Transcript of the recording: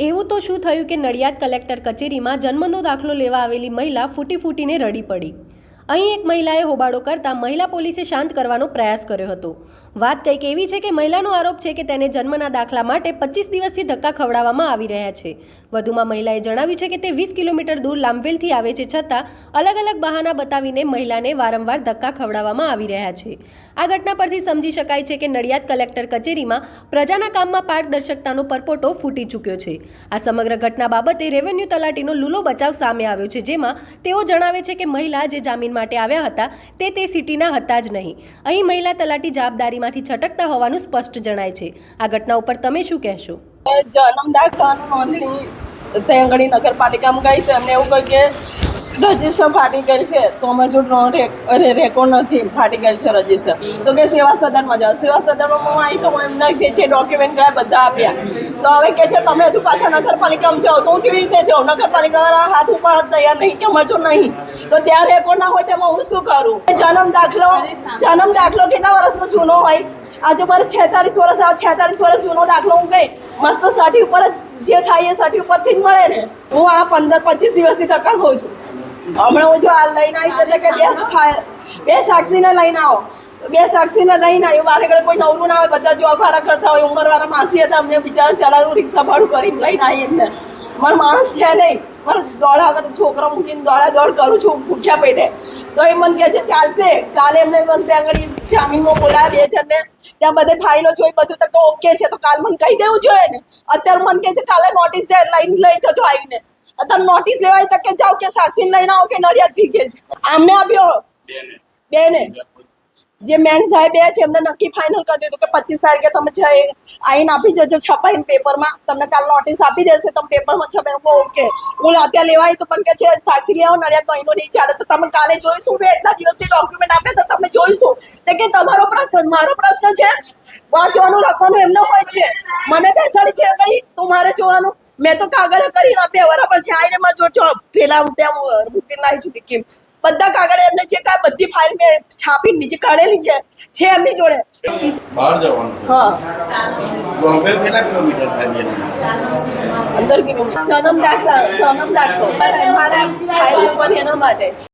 એવું તો શું થયું કે નડિયાદ કલેક્ટર કચેરીમાં જન્મનો દાખલો લેવા આવેલી મહિલા ફૂટી ફૂટીને રડી પડી? અહીં એક મહિલાએ હોબાળો કરતા મહિલા પોલીસે શાંત કરવાનો પ્રયાસ કર્યો હતો. વાત કંઈક એવી છે કે મહિલાનો આરોપ છે કે તેને જન્મના દાખલા માટે પચીસ દિવસથી ધક્કા ખવડાવવામાં આવી રહ્યા છે. વધુમાં મહિલાએ જણાવ્યું છે કે તે વીસ કિલોમીટર દૂર લાંબવેલથી આવે છે છતાં અલગ અલગ બહાના બતાવીને મહિલાને વારંવાર ધક્કા ખવડાવવામાં આવી રહ્યા છે. આ ઘટના પરથી સમજી શકાય છે કે નડિયાદ કલેક્ટર કચેરીમાં પ્રજાના કામમાં પારદર્શકતાનો પરપોટો ફૂટી ચૂક્યો છે. આ સમગ્ર ઘટના બાબતે રેવન્યુ તલાટીનો લૂલો બચાવ સામે આવ્યો છે, જેમાં તેઓ જણાવે છે કે મહિલા જે જામીન માટે આવ્યા હતા તે તે સિટીના હતા જ નહીં. અહીં મહિલા તલાટી જવાબદારીમાંથી છટકતા હોવાનું સ્પષ્ટ જણાય છે. આ ઘટના ઉપર તમે શું કહેશો? જન્મ દાખલાનું નોંધણી આગળ નગરપાલિકામાં ગઈ તો એમને એવું કહ્યું કે રજિસ્ટર ફાટી ગયેલ છે. તો અમારે જો રેકોર્ડ નથી, ફાટી ગયેલ છે રજિસ્ટર. તો કે સેવા સદનમાં જાઓ. સેવા સદનમાં હું આવી તો એમના જે જે ડોક્યુમેન્ટ ગયા, બધા આપ્યા. તો હવે કે છે, તમે હજુ પાછા નગરપાલિકામાં જાઓ તો કેવી રીતે જાઉં? નગરપાલિકાવાળા હાથ ઉપર તૈયાર નહીં કે મજો નહીં? તો ત્યાં રેકોર્ડ ના હોય તેમાં હું શું કરું? જન્મ દાખલો જન્મ દાખલો કેટલા વર્ષનો જૂનો હોય? આજે મારે છેતાલીસ વર્ષ આ છેતાલીસ વર્ષ જૂનો દાખલો હું ગઈ મને તો સાઠી ઉપર જ જે થાય એ સાઠી ઉપરથી જ મળે ને. હું આ પંદર પચીસ દિવસથી ધક્કા ખાઉં છું. હમણાં હું જો આ લઈને આવી, એટલે કે બે બે સાક્ષીને લઈને આવો. બે સાક્ષીને લઈને આવ્યો. મારે ઘરે કોઈ નવરું ના હોય બધા જોબ વાળા કરતા હોય ઉંમરવાળા માસી હતા અમને બિચારા ચલાવું રિક્ષા ભાડું કરીને લઈને આવી એમને. મારો માણસ છે નહીં. મારે દોડા વગર છોકરો મૂકીને દોડા દોડ કરું છું ભૂખ્યા પેટે. તો એ મને કહે છે ચાલશે. કાલે એમને મને ત્યાં આગળ જામીનમાં બોલાવ્યા બે જણને. ત્યાં બધે ફાઇલો જોઈ બધું તો ઓકે છે. તો કાલ મને કહી દેવું જોઈએ ને. અત્યારે મને કહે છે કાલે નોટિસ લઈને લઈ જજો આવીને. અત્યારે નોટિસ લેવાય તો કે જાઓ કે સાક્ષી લઈને આવો કે નડિયાદથી છે. આમને આપ્યો. બેને. જે મેન સાહેબ એ છે, એમને નક્કી ફાઇનલ કરી દીધું કે પચીસ તારીખે તમે જઈ આવીને આપી જજો છપાઈને પેપરમાં તમને કાલ નોટિસ આપી દેશે, તમે પેપરમાં છપાઈ હું ઓકે. હું અત્યારે લેવાય તો પણ કે છે, સાક્ષી લેવો નડ્યા તો અહીંનો નહીં ચાલે. તો તમે કાલે જોઈશું મેં એટલા દિવસથી ડોક્યુમેન્ટ આપે તો તમે જોઈશું. તો કે તમારો પ્રશ્ન, મારો પ્રશ્ન છે, વાંચવાનું, લખવાનું એમનો હોય છે. મને બેસાડી છે કઈ તું મારે જોવાનું. મેં તો કાગળ કરીને આપ્યા, બરાબર છે. આઈને મારે જો પેલા ત્યાં મૂકીને લાવી છું કેમ? બધા કાગળ એમને જે કાંઈ મેં છાપી નીચે કાઢેલી છે. છે એમની જોડે. બહાર જવાનું. હા? અંદર કિલોમીટર જન્મ દાખલા જન્મ દાખલો. મારા ફાઇલ ઉપર એના માટે.